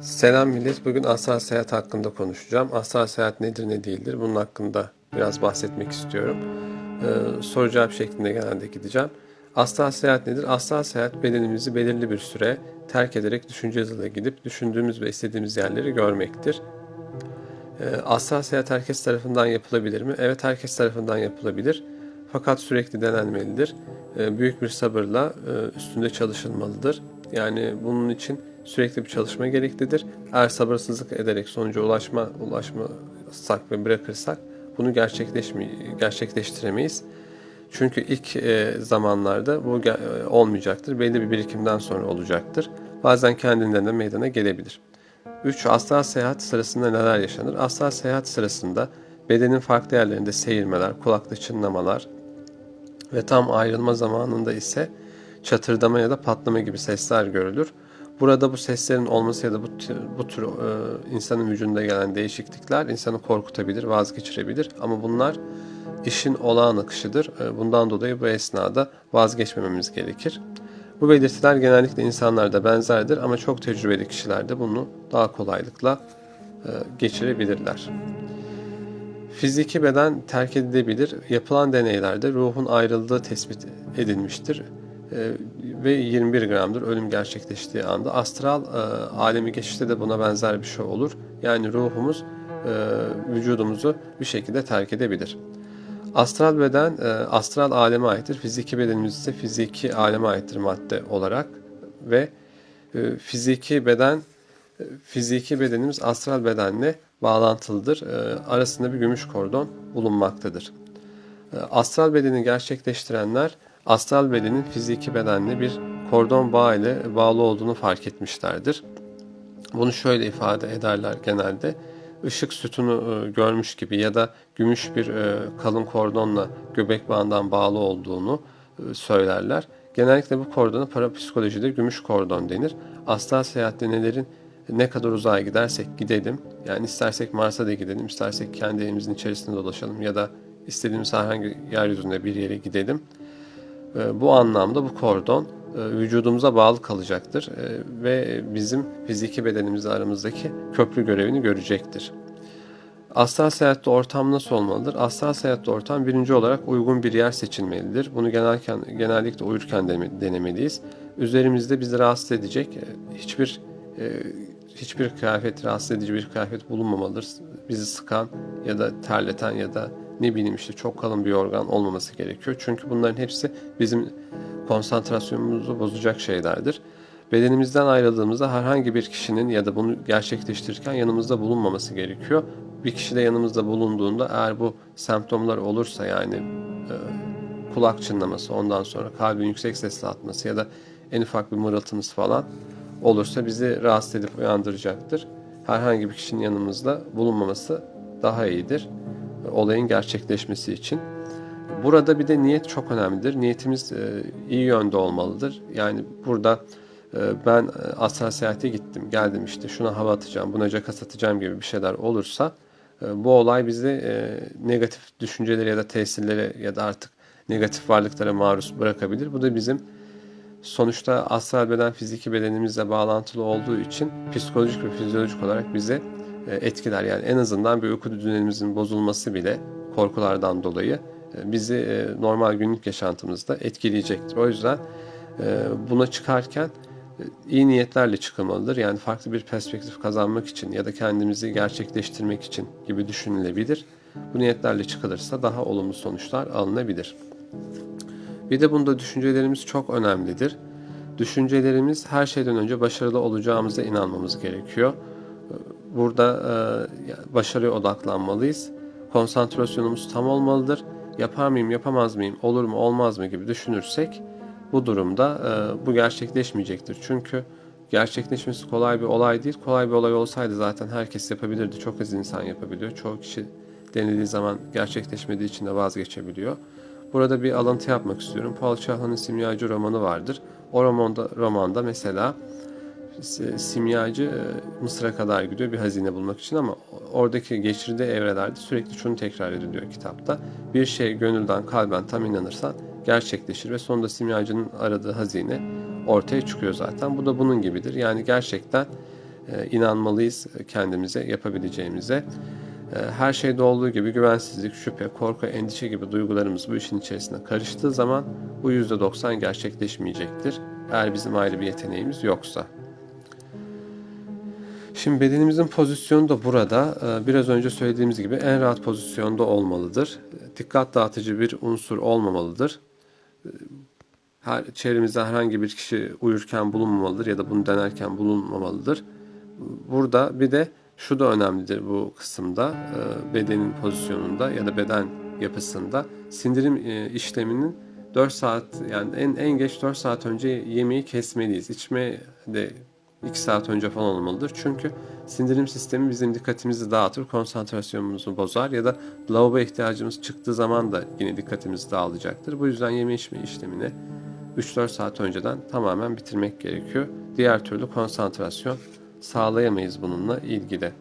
Selam millet. Bugün astral seyahat hakkında konuşacağım. Astral seyahat nedir ne değildir bunun hakkında biraz bahsetmek istiyorum. Ee, soru cevap şeklinde genelde gideceğim. Astral seyahat nedir? Astral seyahat bedenimizi belirli bir süre terk ederek düşünce hızıyla gidip düşündüğümüz ve istediğimiz yerleri görmektir. Ee, astral seyahat herkes tarafından yapılabilir mi? Evet herkes tarafından yapılabilir. Fakat sürekli denenmelidir. Ee, büyük bir sabırla e, üstünde çalışılmalıdır. Yani bunun için sürekli bir çalışma gereklidir. Eğer sabırsızlık ederek sonuca ulaşma ulaşmasak ve bırakırsak bunu gerçekleşme, gerçekleştiremeyiz. Çünkü ilk e, zamanlarda bu e, olmayacaktır. Belli bir birikimden sonra olacaktır. Bazen kendinden de meydana gelebilir. 3. Astral seyahat sırasında neler yaşanır? Astral seyahat sırasında bedenin farklı yerlerinde seyirmeler, kulakta çınlamalar ve tam ayrılma zamanında ise çatırdama ya da patlama gibi sesler görülür. Burada bu seslerin olması ya da bu, tür- bu tür e, insanın vücudunda gelen değişiklikler insanı korkutabilir, vazgeçirebilir. Ama bunlar işin olağan akışıdır. E, bundan dolayı bu esnada vazgeçmememiz gerekir. Bu belirtiler genellikle insanlarda benzerdir ama çok tecrübeli kişiler de bunu daha kolaylıkla e, geçirebilirler. Fiziki beden terk edilebilir. Yapılan deneylerde ruhun ayrıldığı tespit edilmiştir. Ve 21 gramdır ölüm gerçekleştiği anda. Astral e, alemi geçişte de buna benzer bir şey olur. Yani ruhumuz e, vücudumuzu bir şekilde terk edebilir. Astral beden e, astral aleme aittir. Fiziki bedenimiz ise fiziki aleme aittir madde olarak ve e, fiziki beden e, fiziki bedenimiz astral bedenle bağlantılıdır. E, arasında bir gümüş kordon bulunmaktadır. E, Astral bedeni gerçekleştirenler astral bedenin fiziki bedenle bir kordon bağ ile bağlı olduğunu fark etmişlerdir. Bunu şöyle ifade ederler genelde. Işık sütunu e, görmüş gibi ya da gümüş bir e, kalın kordonla göbek bağından bağlı olduğunu e, söylerler. Genellikle bu kordona parapsikolojide gümüş kordon denir. Astral seyahat denelerin ne kadar uzağa gidersek gidelim, yani istersek Mars'a da gidelim, istersek kendi evimizin içerisinde dolaşalım ya da istediğimiz herhangi yeryüzünde bir yere gidelim. E, Bu anlamda bu kordon e, vücudumuza bağlı kalacaktır e, ve bizim fiziki bedenimizle aramızdaki köprü görevini görecektir. Astral seyahatte ortam nasıl olmalıdır? Astral seyahatte ortam birinci olarak uygun bir yer seçilmelidir. Bunu genelken, genellikle uyurken dene- denemeliyiz. Üzerimizde bizi rahatsız edecek hiçbir hiçbir kıyafet rahatsız edici bir kıyafet bulunmamalıdır. Bizi sıkan ya da terleten ya da ne bileyim işte çok kalın bir organ olmaması gerekiyor. Çünkü bunların hepsi bizim konsantrasyonumuzu bozacak şeylerdir. Bedenimizden ayrıldığımızda herhangi bir kişinin ya da bunu gerçekleştirirken yanımızda bulunmaması gerekiyor. Bir kişi de yanımızda bulunduğunda eğer bu semptomlar olursa yani e, kulak çınlaması, ondan sonra kalbin yüksek sesle atması ya da en ufak bir mırıltımız falan olursa bizi rahatsız edip uyandıracaktır. Herhangi bir kişinin yanımızda bulunmaması daha iyidir olayın gerçekleşmesi için. Burada bir de niyet çok önemlidir. Niyetimiz e, iyi yönde olmalıdır. Yani burada e, ben e, astral seyahate gittim, geldim işte şuna hava atacağım, buna caka satacağım gibi bir şeyler olursa bu olay bizi negatif düşüncelere ya da tesirlere ya da artık negatif varlıklara maruz bırakabilir. Bu da bizim sonuçta astral beden fiziki bedenimizle bağlantılı olduğu için psikolojik ve fizyolojik olarak bizi etkiler. Yani en azından bir uyku düzenimizin bozulması bile korkulardan dolayı e, bizi e, normal günlük yaşantımızda etkileyecektir. O yüzden e, buna çıkarken e, iyi niyetlerle çıkılmalıdır. Yani farklı bir perspektif kazanmak için ya da kendimizi gerçekleştirmek için gibi düşünülebilir. Bu niyetlerle çıkılırsa daha olumlu sonuçlar alınabilir. Bir de bunda düşüncelerimiz çok önemlidir. Düşüncelerimiz her şeyden önce başarılı olacağımıza inanmamız gerekiyor. Burada e, başarıya odaklanmalıyız. Konsantrasyonumuz tam olmalıdır. Yapar mıyım, yapamaz mıyım, olur mu, olmaz mı gibi düşünürsek bu durumda e, bu gerçekleşmeyecektir. Çünkü gerçekleşmesi kolay bir olay değil. Kolay bir olay olsaydı zaten herkes yapabilirdi. Çok az insan yapabiliyor. Çoğu kişi denediği zaman gerçekleşmediği için de vazgeçebiliyor. Burada bir alıntı yapmak istiyorum. Paul Chahlan'ın Simyacı romanı vardır. O romanda, romanda mesela simyacı e, Mısır'a kadar gidiyor bir hazine bulmak için ama oradaki geçirdiği evrelerde sürekli şunu tekrar ediliyor kitapta. Bir şey gönülden kalben tam inanırsan gerçekleşir ve sonunda simyacının aradığı hazine ortaya çıkıyor zaten. Bu da bunun gibidir. Yani gerçekten e, inanmalıyız kendimize, yapabileceğimize. E, Her şeyde olduğu gibi güvensizlik, şüphe, korku, endişe gibi duygularımız bu işin içerisine karıştığı zaman bu %90 gerçekleşmeyecektir. Eğer bizim ayrı bir yeteneğimiz yoksa. Şimdi bedenimizin pozisyonu da burada e, biraz önce söylediğimiz gibi en rahat pozisyonda olmalıdır. Dikkat dağıtıcı bir unsur olmamalıdır. E, Her, çevremizde herhangi bir kişi uyurken bulunmamalıdır ya da bunu denerken bulunmamalıdır. Burada bir de şu da önemlidir bu kısımda e, bedenin pozisyonunda ya da beden yapısında sindirim e, işleminin 4 saat yani en, en geç 4 saat önce yemeği kesmeliyiz. İçme de 2 saat önce falan olmalıdır. Çünkü sindirim sistemi bizim dikkatimizi dağıtır, konsantrasyonumuzu bozar ya da lavabo ihtiyacımız çıktığı zaman da yine dikkatimiz dağılacaktır. Bu yüzden yeme içme işlemini 3-4 saat önceden tamamen bitirmek gerekiyor. Diğer türlü konsantrasyon sağlayamayız bununla ilgili.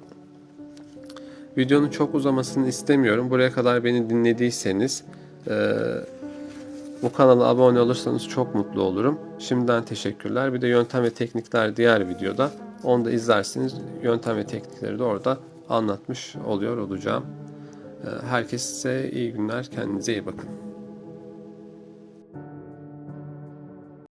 Videonun çok uzamasını istemiyorum. Buraya kadar beni dinlediyseniz eee, bu kanala abone olursanız çok mutlu olurum. Şimdiden teşekkürler. Bir de yöntem ve teknikler diğer videoda. Onu da izlersiniz. Yöntem ve teknikleri de orada anlatmış oluyor olacağım. Eee, Herkese iyi günler. Kendinize iyi bakın.